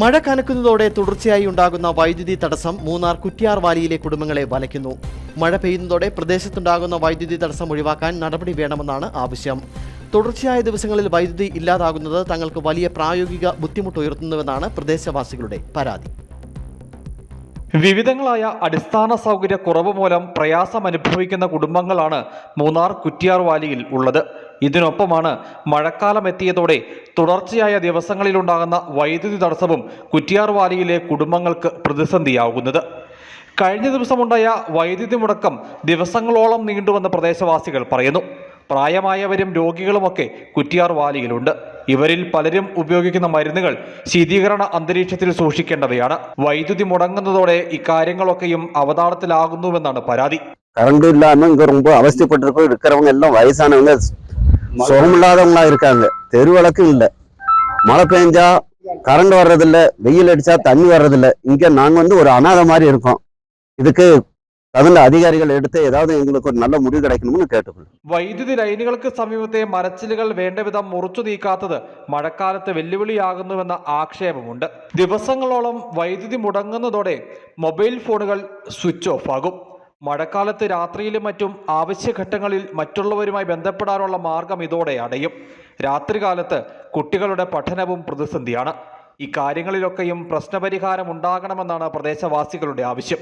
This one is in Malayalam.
മഴ കനക്കുന്നതോടെ തുടർച്ചയായി ഉണ്ടാകുന്ന വൈദ്യുതി തടസ്സം മൂന്നാർ കുറ്റിയാർ വാലിയിലെ കുടുംബങ്ങളെ വലയ്ക്കുന്നു. മഴ പെയ്യുന്നതോടെ പ്രദേശത്തുണ്ടാകുന്ന വൈദ്യുതി തടസ്സം ഒഴിവാക്കാൻ നടപടി വേണമെന്നാണ് ആവശ്യം. തുടർച്ചയായ ദിവസങ്ങളിൽ വൈദ്യുതി ഇല്ലാതാകുന്നത് തങ്ങൾക്ക് വലിയ പ്രായോഗിക ബുദ്ധിമുട്ട് ഉയർത്തുന്നുവെന്നാണ് പ്രദേശവാസികളുടെ പരാതി. വിവിധങ്ങളായ അടിസ്ഥാന സൗകര്യ കുറവ് മൂലം പ്രയാസം അനുഭവിക്കുന്ന കുടുംബങ്ങളാണ് മൂന്നാർ കുറ്റിയാർ വാലിയിൽ ഉള്ളത്. ഇതിനൊപ്പമാണ് മഴക്കാലം എത്തിയതോടെ തുടർച്ചയായ ദിവസങ്ങളിലുണ്ടാകുന്ന വൈദ്യുതി തടസ്സവും കുറ്റിയാർ വാലിയിലെ കുടുംബങ്ങൾക്ക് പ്രതിസന്ധിയാകുന്നത്. കഴിഞ്ഞ ദിവസമുണ്ടായ വൈദ്യുതി മുടക്കം ദിവസങ്ങളോളം നീണ്ടുവെന്ന് പ്രദേശവാസികൾ പറയുന്നു. പ്രായമായവരും രോഗികളുമൊക്കെ കുറ്റിയാർ വാലിയിലുണ്ട്. ഇവരിൽ പലരും ഉപയോഗിക്കുന്ന മരുന്നുകൾ ശീതീകരണ അന്തരീക്ഷത്തിൽ സൂക്ഷിക്കേണ്ടവയാണ് വൈദ്യുതി മുടങ്ങുന്നതോടെ ഇക്കാര്യങ്ങളൊക്കെയും അവതാളത്തിലാകുന്നുവെന്നാണ് പരാതി கரண்ட் இல்லாம இங்க ரொம்ப அவஸ்தைப்பட்டிருக்கோம் இருக்கிறவங்க எல்லாம் வயசானவங்க சுகமில்லாதவங்களா இருக்காங்க தெருவிளக்கும் இல்ல மழை பெஞ்சா கரண்ட் வர்றதில்ல வெயில் அடிச்சா தண்ணி வர்றதில்ல இங்க நாங்க வந்து ஒரு அனாதை மாதிரி இருக்கோம் இதுக்கு தகுந்த அதிகாரிகள் எடுத்து ஏதாவது எங்களுக்கு ஒரு நல்ல முடிவு கிடைக்கணும்னு கேட்டுக்கொள்ளும் വൈദ്യുതി ലൈനുകൾക്ക് സമീപത്തെ മരച്ചിലുകൾ വേണ്ടവിധം മുറിച്ചു നീക്കാത്തത് മഴക്കാലത്ത് വെല്ലുവിളിയാകുന്നുവെന്ന ആക്ഷേപമുണ്ട് ദിവസങ്ങളോളം വൈദ്യുതി മുടങ്ങുന്നതോടെ മൊബൈൽ ഫോണുകൾ സ്വിച്ച് ഓഫ് ആകും മഴക്കാലത്ത് രാത്രിയിലും മറ്റും ആവശ്യഘട്ടങ്ങളിൽ മറ്റുള്ളവരുമായി ബന്ധപ്പെടാനുള്ള മാർഗം ഇതോടെ അടയും രാത്രികാലത്ത് കുട്ടികളുടെ പഠനവും പ്രതിസന്ധിയാണ് ഇക്കാര്യങ്ങളിലൊക്കെയും പ്രശ്നപരിഹാരം ഉണ്ടാകണമെന്നാണ് പ്രദേശവാസികളുടെ ആവശ്യം